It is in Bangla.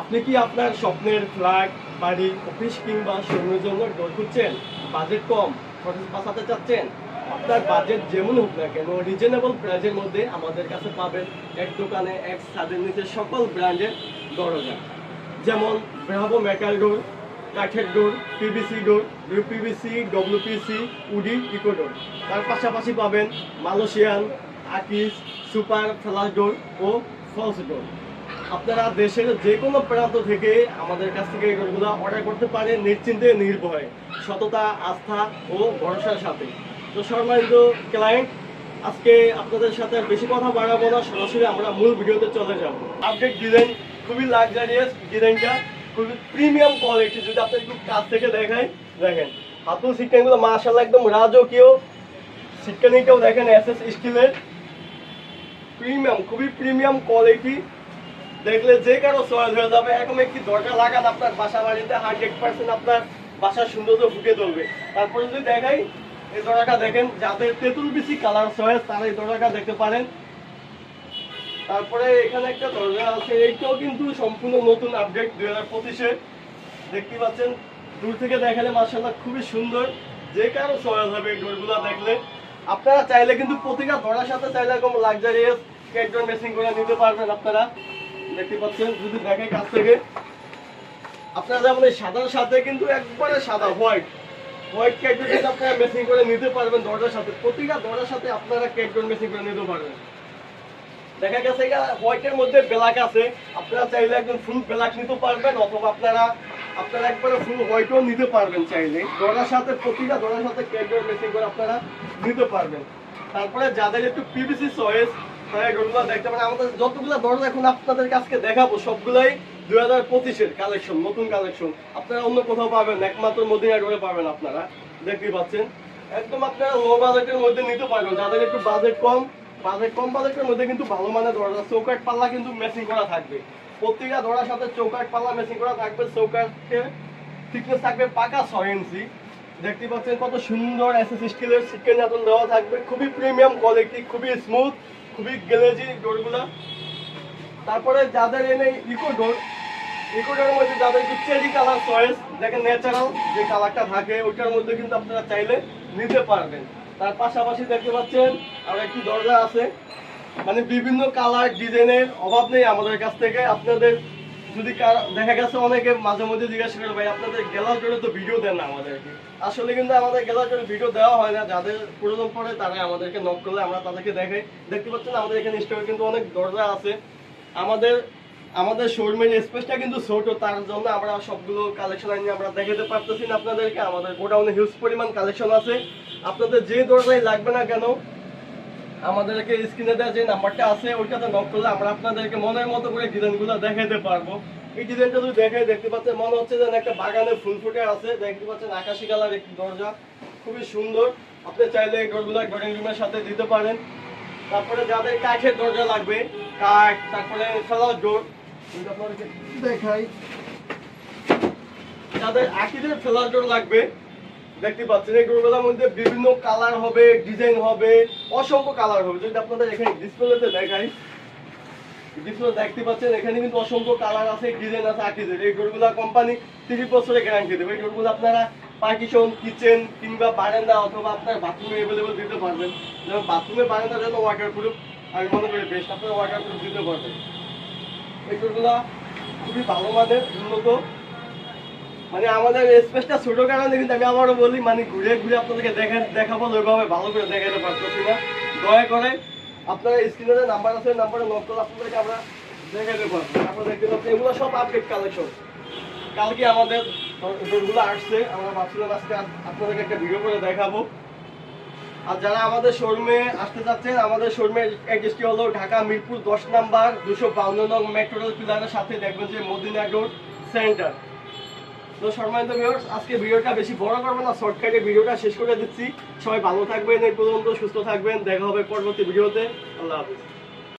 আপনি কি আপনার স্বপ্নের ফ্ল্যাট বাড়ি, অফিস কিংবা শোরুমের জন্য ডোর খুঁজছেন বাজেট কম, খরচ বাঁচাতে চাচ্ছেন? আপনার বাজেট যেমন হোক না কেন রিজনেবল প্রাইজের মধ্যে আমাদের কাছে পাবেন এক দোকানে এক ছাদের নিচে সকল ব্র্যান্ডের দরজা। যেমন ব্রাভো মেটাল ডোর কাঠের door PVC door UPVC WPC woody eco door তার পাশাপাশি পাবেন মালয়েশিয়ান, আকিস, সুপার, ফ্লাশ ডোর ও ফলস ডোর আপনারা দেশের যে কোনো প্রান্ত থেকে আমাদের কাছ থেকে এগুলো অর্ডার করতে পারেন নিশ্চিন্তে, নির্ভয়ে। সততা, আস্থা ও ভরসার সাথে। তো সম্মানিত ক্লায়েন্ট আজকে আপনাদের সাথে বেশি কথা বাড়াবো না, সরাসরি আমরা মূল ভিডিওতে চলে যাব। আপডেট ডিজাইন খুবই লাক্সারিয়াস ডিজাইনটা খুবই প্রিমিয়াম কোয়ালিটি যদি আপনি একটু কাছ থেকে দেখাই দেখেন। হাতুল সিটকানগুলো মাশাল্লাহ একদম রাজকীয়। সিটকানিটাও দেখেন এস এস স্টিলের প্রিমিয়াম খুবই প্রিমিয়াম কোয়ালিটি দেখলে যে কারও চয়েস হয়ে যাবে। এরকম একটি দরজা লাগান আপনার বাসা বাড়িতে? হান্ড্রেড পার্সেন্ট আপনার বাসার সৌন্দর্য ফুটে তুলবে। তারপরে যদি দেখাই, এই দরজাটা দেখেন, যাদের তেঁতুল বিচি কালার চয়েস তারা এই দরজাটা দেখতে পারেন। তারপরে এখানে একটা দরজা আছে, এইটাও কিন্তু সম্পূর্ণ নতুন আপডেট দুই হাজার পঁচিশে। দেখতে পাচ্ছেন, দূর থেকে দেখালে মার্শাল্লাহ খুবই সুন্দর। যে কারও চয়েস হবে এই ডোরগুলো দেখলে। আপনারা চাইলে কিন্তু প্রতিটা দরজার সাথে চাইলে এরকম লাক্সারিয়াস ক্যাটজন মেসিং করে নিতে পারবেন আপনারা। দেখতে পাচ্ছেন যদি দেখে কাছ থেকে। আপনারা যেমন এই সাদার সাথে কিন্তু একবারে সাদা, হোয়াইট। হোয়াইট ক্যাটজন কিন্তু আপনারা মেসিং করে নিতে পারবেন দরজার সাথে, প্রতিটা দরজার সাথে আপনারা ক্যাটজন মেসিং করে নিতে পারবেন। দেখা গেছে হোয়াইটের মধ্যে ব্ল্যাক আছে। আপনারা চাইলে একদম ফুল ব্ল্যাক নিতে পারবেন, অথবা আপনারা আপনারা একবারে ফুল হোয়াইটও নিতে পারবেন চাইলে। দরজার সাথে, প্রতিটা দরজার সাথে ক্যাটজন মেসিং করে আপনারা নিতে পারবেন। তারপরে যাদের একটু পিভিসি চয়েস পারেন, আমাদের যতগুলো আপনাদের হাজার পঁচিশের কালেকশন নতুন কালেকশন আপনারা অন্য কোথাও পাবেন, একমাত্র পাবেন আপনারা। পাচ্ছেন। একদম আপনারা লো বাজেটের মধ্যে নিতে পারবেন। যাদের একটু বাজেট কম বাজেট কম কিন্তু ভালো মানের দরজা চৌকাট পাল্লা কিন্তু ম্যাচিং করা থাকবে। প্রত্যেকটা দরজার সাথে চৌকাট পাল্লা ম্যাচিং করা থাকবে। থিকনেস থাকবে পাকা ছয় ইঞ্চি। দেখতে পাচ্ছেন কত সুন্দর দেওয়া থাকবে। খুবই প্রিমিয়াম কোয়ালিটি খুবই স্মুথ খুবই গেলেজি ডোরগুলা। তারপরে যাদের এনে ইকো ডোর ইকো ডোরের মধ্যে যাদের একটু চেরি কালার চয়েস, দেখেন ন্যাচারাল যে কালারটা থাকে, ওইটার মধ্যে কিন্তু আপনারা চাইলে নিতে পারবেন। তার পাশাপাশি দেখতে পাচ্ছেন, আর একটি দরজা আছে। মানে বিভিন্ন কালার, ডিজাইনের অভাব নেই আমাদের কাছ থেকে। আপনাদের যদি দেখা গেছে অনেকে মাঝে মধ্যে জিজ্ঞাসা করে, ভাই, আপনাদের গেলার জন্য তো ভিডিও দেন না আমাদেরকে। আসলে কিন্তু আমাদের গেলার জন্য ভিডিও দেওয়া হয় না। যাদের প্রয়োজন পড়ে তারা আমাদেরকে নক করলে আমরা তাদেরকে দেখাই। দেখতে পাচ্ছেন, আমাদের এখানে স্টোরে কিন্তু অনেক দরজা আছে। আমাদের আমাদের শোরুমের স্পেসটা কিন্তু ছোট, তার জন্য আমরা সবগুলো কালেকশন আনি আমরা দেখাতে পারতেছি না আপনাদেরকে। আমাদের গোডাউনে হিউজ পরিমাণ কালেকশন আছে। আপনাদের যে দরজাই লাগবে না কেন আমাদেরকে স্ক্রিনে দেওয়া যে নাম্বারটা আছে, ওইটাতে নক করলে আমরা আপনাদেরকে মনের মতো করে ডিজাইনগুলো দেখাতে পারব। এই ডিজাইনটা যদি দেখে দেখতে পাচ্ছেন মনে হচ্ছে যেন একটা বাগানে ফুল ফুটে আছে। দেখতে পাচ্ছেন আকাশি কালার একটি দরজা, খুবই সুন্দর। আপনি চাইলে এই ডোরগুলো ড্রয়িং রুমের সাথে দিতে পারেন। তারপরে যাদের কাঠের দরজা লাগবে, কাঠ, তারপরে ফেলার ডোর আপনাদেরকে দেখাই। যাদের আকিদের ফেলার ডোর লাগবে দেখতে পাচ্ছেন এই ডোরগুলোর মধ্যে বিভিন্ন কালার হবে ডিজাইন হবে, অসংখ্য কালার হবে। যদি আপনাদের এখানে ডিসপ্লেতে দেখাই ডিসপ্লে দেখতে পাচ্ছেন, এখানে কিন্তু অসংখ্য কালার আছে ডিজাইন আছে আকিদের এই ডোরগুলো কোম্পানি তিরিশ বছরের গ্যারান্টি দেবে। এই ডোরগুলো আপনারা পার্টিশন কিচেন কিংবা বারান্দা অথবা আপনার বাথরুমে অ্যাভেলেবল দিতে পারবেন। যেমন বাথরুমে বারান্দার জন্য ওয়াটার প্রুফ আমি মনে করি বেস্ট আপনারা ওয়াটার প্রুফ দিতে পারবেন। এই ডোরগুলো খুবই ভালো মানের, উন্নত মানে আমাদের স্পেসটা ছোট কারণে কিন্তু আমি আবারও বলি মানে ঘুরে ঘুরে আপনাদেরকে দেখা দেখাবো, ওইভাবে ভালো করে দেখাতে পারতেছি না। দয়া করে আপনারা স্ক্রিনে নাম্বার আছে নাম্বারে নক করলে আপনাদেরকে আমরা দেখাতে পারব। আপনারা এগুলো সব আপডেট কালেকশন কালকে আমাদের ডোরগুলো আসছে, আমরা ভাবছিলাম আজকে আপনাদেরকে একটা ভিডিও করে দেখাবো। আর যারা আমাদের শোরুমে আসতে চাচ্ছেন, আমাদের শোরুমের অ্যাড্রেসটি হলো ঢাকা মিরপুর দশ নাম্বার দুশো বাউন্ন নং মেট্রো রেল পিলারের সাথে দেখবেন যে মদিনা রোড সেন্টার তো সম্মানিত ভিউয়ার্স আজকে ভিডিওটা বেশি বড় করব না শর্টকাটে ভিডিওটা শেষ করে দিচ্ছি। সবাই ভালো থাকবেন, এই পর্যন্ত সুস্থ থাকবেন, দেখা হবে পরবর্তী ভিডিওতে, আল্লাহ হাফিজ।